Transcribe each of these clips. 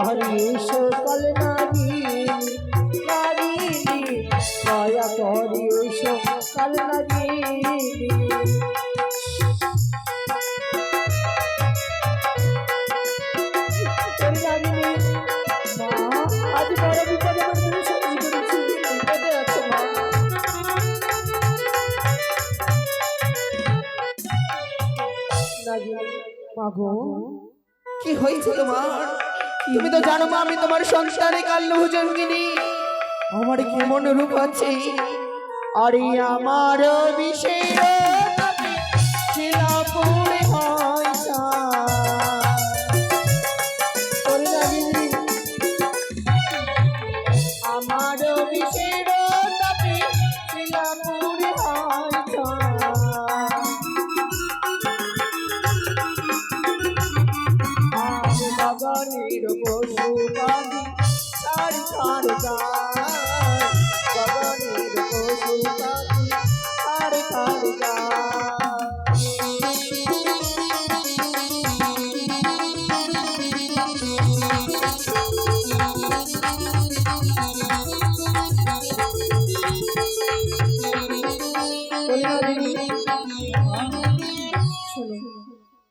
করি সকল নারী নারী দয়া করি সকল নারী আজ বড় বিপদে কি হয়েছে তোমার তুমি তো জানো মা আমি তোমার সংসারে কাল্য ভুজঙ্গিনী। আমার কেমন রূপ আছে? আরে আমার বিশেষ শিলাপুরে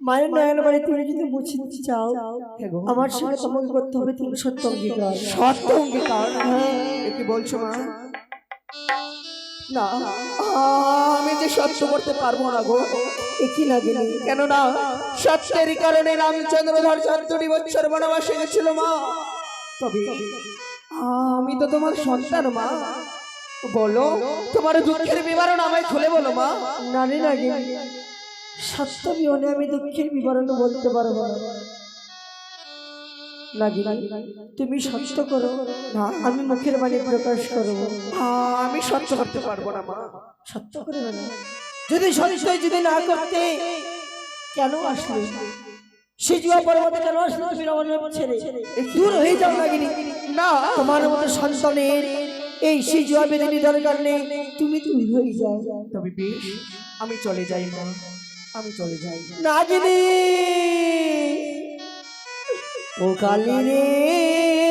মায়ের নয়ন বাড়ি তুমি যদি মুছি মুছি চাও আমার সঙ্গে তোমাকে করতে হবে তুমি সত্য অঙ্গীকার। সত্য অঙ্গীকার? কি বলছো মা? না। আমি যে সত্য করতে পারব না গো। একই লাগে না কেননা সত্যের কারণে রামচন্দ্র ধর চতুর্থী বছর বনবাসে গেছিল মা। তবে আমি তো তোমার সন্তান মা। বলো তোমার দুঃখের বিবরণ আমায় খুলে বলো মা। নারী লাগে সত্য বিহনে আমি দুঃখের বিবরণ বলতে পারব না। লাগে তুমি সত্য করো না আমি মুখের বাণী প্রকাশ করব। আমি সত্য করতে পারব না মা। সত্য করে না? যদি সত্যই যদি না করতে কেন আসলে সিজুয়া পর্বতে কেন আসলে তুমি ছেড়ে। দূর হয়ে যাও লাগিনি না তোমার মতো সন্তানের এই সেই জবাবে বেদিনী দরকার নেই। তুমি তুমি হয়ে যাও। তবে বেশ আমি চলে যাই মা আমি চলে যাই। না ও কালী রে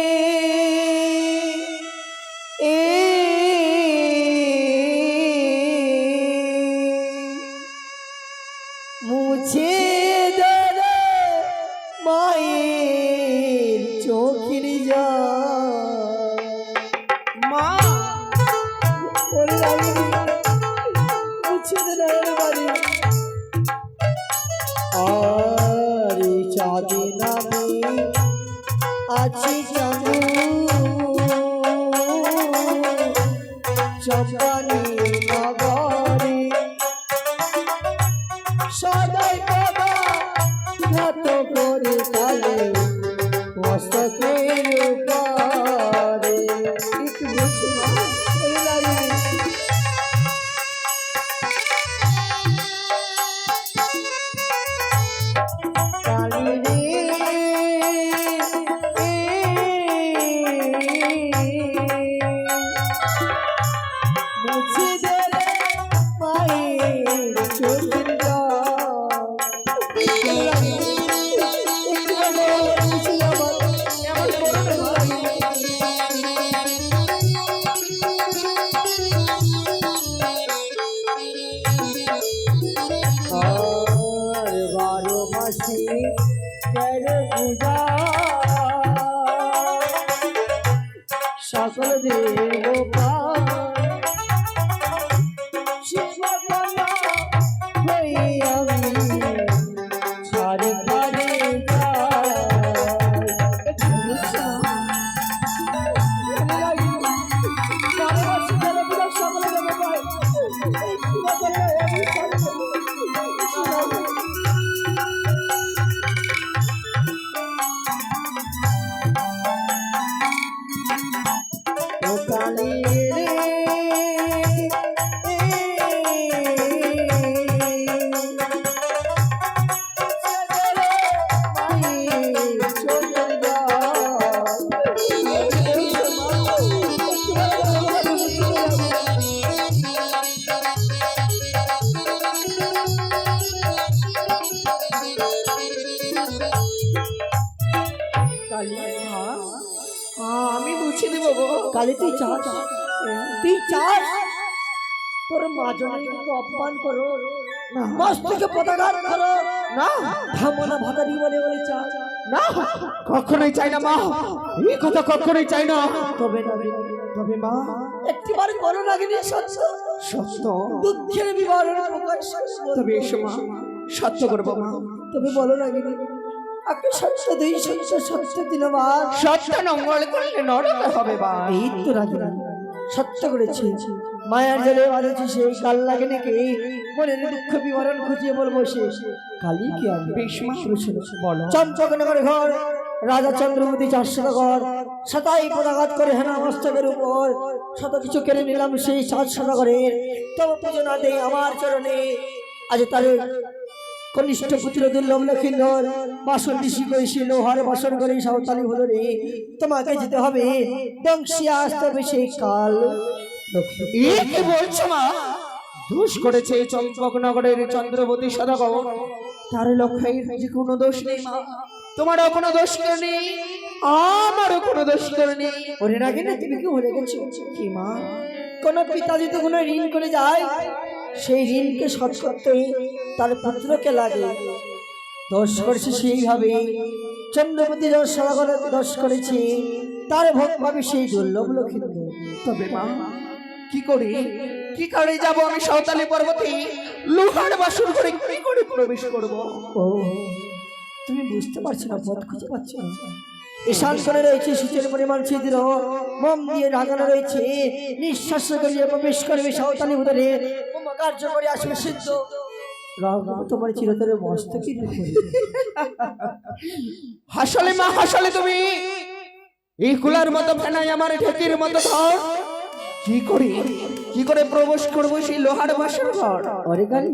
কালে মস্তকের কালি তুই চাস? তুই চাস? তোর মা জননীকে অপমান করো। মস্তকে পতাঘাত করো। না ধামনা ভাতারি বলে বলে চাস। না কখনোই চাই না মা। এই কথা কখনোই চাই না। তবে না তবে মা। একটিবার করো লাগিনি সত্য। সত্য। দুঃখের বিবরণ প্রকাশ তবে এসো মা। সত্য করব মা তবে বলো লাগিনি আপনি সত্য দুই সত্য সত্য দিনবার সত্য নঙ্গল করলে নরক হবে বা এই তো রাগিনী সত্য করেছি। মায়ার জলে বাঁধেছি সেই কাল লাগে নাকি মনের দুঃখ বিবরণ খুঁজিয়ে বলব সে। কালি কি আমি বেশ ঘর রাজা চন্দ্রমতি চারশো ঘর সাতাই পদাঘাত করে হেনা মস্তকের উপর শত কিছু কেড়ে নিলাম সেই সাত সদাগরের তব পুজো না দেই আমার চরণে আজ তার কনিষ্ঠ পুত্র দুর্লভ লক্ষিন্দর বাসন ঋষি করেছি লোহার বাসন করে সাঁওতালি হলো রে তোমাকে যেতে হবে। দংশিয়া আসতে হবে সেই কাল বলছো মা? দোষ করেছে এই চম্পকনগরের চন্দ্রবতী সদাগর। তার লক্ষ্যের যে কোনো দোষ নেই মা। তোমারও কোনো দোষ নেই আমারও কোনো দোষ নেই। ওরে রাগে না তুমি কি ভুলে গেছো? কি মা? কোন পিতা যদি কোনো ঋণ করে যায় সেই ঋণকে শোধ করতে তার পুত্রকে লাগে। দোষ করেছে সেইভাবে চন্দ্রপতি দশ সদাগর দোষ করেছে তার ভোগ পাবে সেই দুর্লভ লক্ষিত তবে মা কি করি? কি করে যাব আমি সাঁওতালি পর্বতে? লোহার বাসন করে কি করে প্রবেশ করব? ও তুমি বুঝতে পারছ না পথ খুঁজে পাচ্ছ না। ঈশান করে রয়েছে সূচের পরিমাণ ছিদ্র। মোম দিয়ে ঢাকানো রয়েছে। নিঃশ্বাস করিয়ে প্রবেশ করবে সাঁওতালি উদরে কার্য করে আসবে সিদ্ধ। তোমার চিরতরে মস্তকি হাসলে মা হাসলে তুমি। এই কুলার মতো ফেনাই আমার ঠেকির মতো ধর। কি করি? কি করে প্রবেশ করব সেই লোহার বাসন ঘর? অরে কালি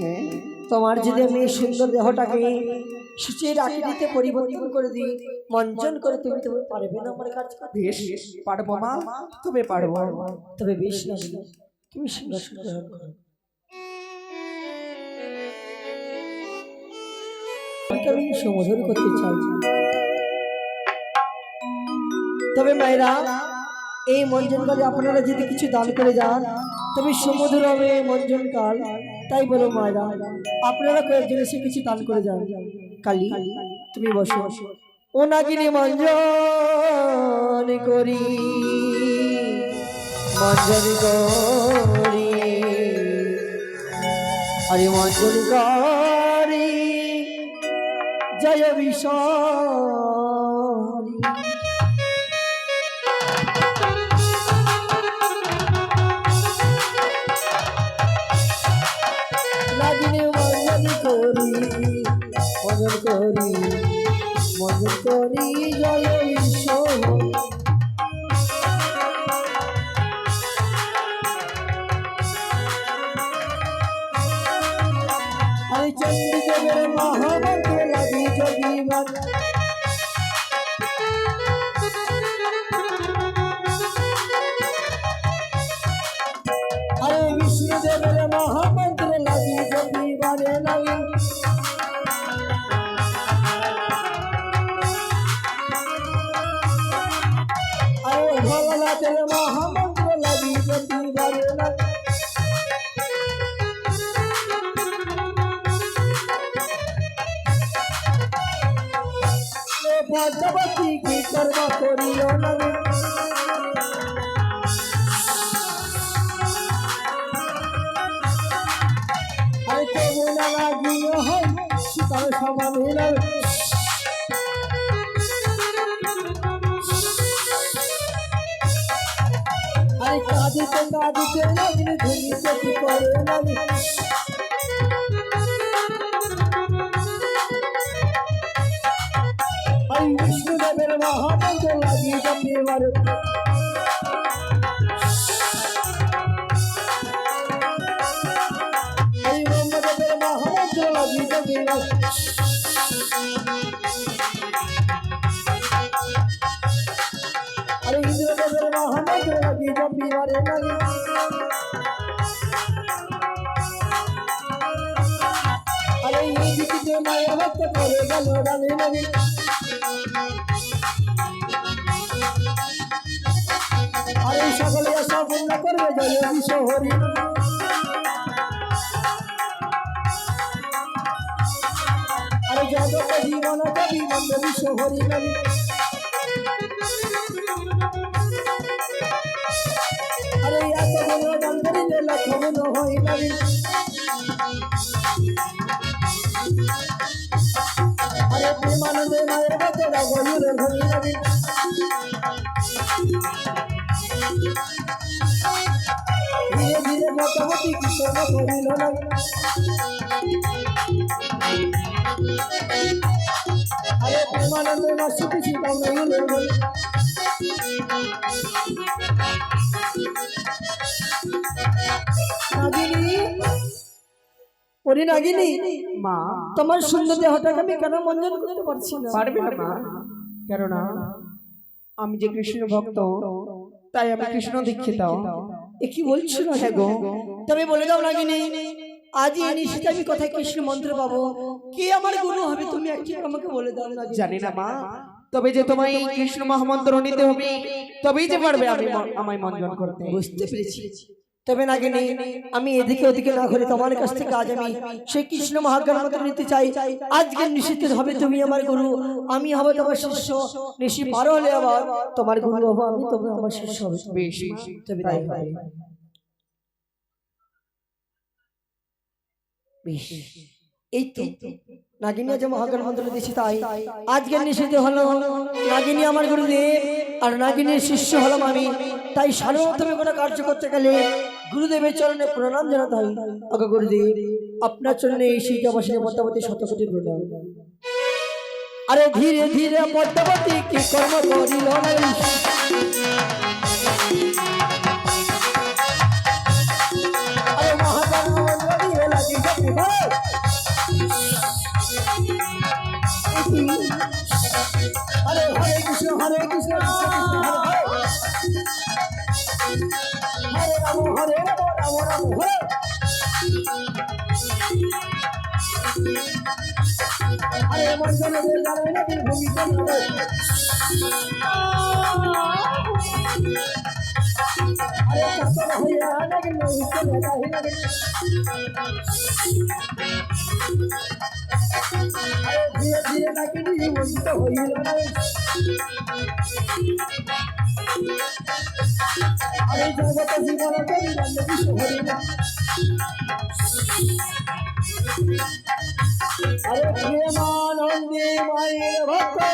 হ্যাঁ। তোমার যদি আমি সুন্দর দেহটাকে সূচের আকৃতিতে পরিবর্তন করে দিই মঞ্চন করে তুমি পারবে না আমার কাজ করতে। বেশ পারব মা তবে পারব। তবে বেশ না তুমি সিংহাসন গ্রহণ করো। আমি করতে চাই। তবে মায়েরা এই মঞ্জনকালে আপনারা যদি কিছু দান করে যান তবে সমুদ্র হবে মঞ্জনকাল তাই বলো মায়েরা আপনারা কয়েকজন এসে কিছু দান করে যান। কালী তুমি বসো। ও নাগিনী মঞ্জন করি মঞ্জন করি আরে মঞ্জন করি। জয় বিশ্বরি করি জয় আরে চন্ডিগড়ের মহামন্ত্র লাগি যোগীবান পদ্মাবতী কি কর্ম করিও নবে আরে তবু না লাগিও হয় সীতার সমান আরে কাঁদিতে বিষ্ণুদেবের মহামন্ত্র লাগিয়ে যাবে করবে জয় বিশ্ব হরি আরে জগত জীবন কবি নন্দ বিশ্ব হরি নবী আরে এত গুণ লক্ষ গুণ হই নবী আরে প্রেমানন্দে মায়ের বাচ্চারা গরুরে হরি নবী মা, তোমার সুন্দর দেহটাকে আমি কেন মঞ্জন করতে পারছি না? পারবে কেননা, আমি যে কৃষ্ণ ভক্ত, তাই আমি কৃষ্ণ দীক্ষিত। এ কি বলছো না গো? তবে বলে দাও নাগিনী আজ এই নিশ্চিত আমি কোথায় কৃষ্ণ মন্ত্র পাবো। কে আমার গুরু হবে তুমি একটি আমাকে বলে দাও না জানি। না মা। তবে যে তোমায় এই কৃষ্ণ মহামন্ত্র নিতে হবে তবেই যে পারবে আমি আমায় মঞ্জন করতে। বুঝতে পেরেছি। তবে নাগিনী আমি এদিকে ওদিকে না ঘুরে তোমার কাছ থেকে আজ আমি সেই কৃষ্ণ মহাজ্ঞান নিতে চাই। আজকে নিশ্চিত হবে তুমি আমার গুরু আমি হব তোমার শিষ্য। নিশি পারো হলে আবার তোমার গুরু হব আমি তবে আমার শিষ্য হবে। বেশ তবে তাই বেশ। এই তো নাগিনী যে মহাজ্ঞান মন্ত্র দিয়েছি তাই। আজকে নিষিদ্ধ হলো নাগিনী আমার গুরুদেব। আর নাগিনীর শিষ্য হলাম আমি। তাই সর্বপ্রথমে কোনো কার্য করতে গেলে গুরুদেবের চরণে প্রণাম জানাতে হয়। আগে গুরুদেব, আপনার চরণে এই শিক্ষা বসে পদ্মাবতী শতকোটি প্রণাম। আরে ধীরে ধীরে পদ্মাবতী কি কর্ম করিল হরে হরে কৃষ্ণ হরে কৃষ্ণ হরে রাম হরে রাম রাম হরে হরে মঞ্জন ভূমি ধীরে ধীরে নাকি নিয়ে বঞ্চিত হইল আরে জগত জীবন করি নন্দ বিশ্ব হরিল আরে মায়ের ভক্ত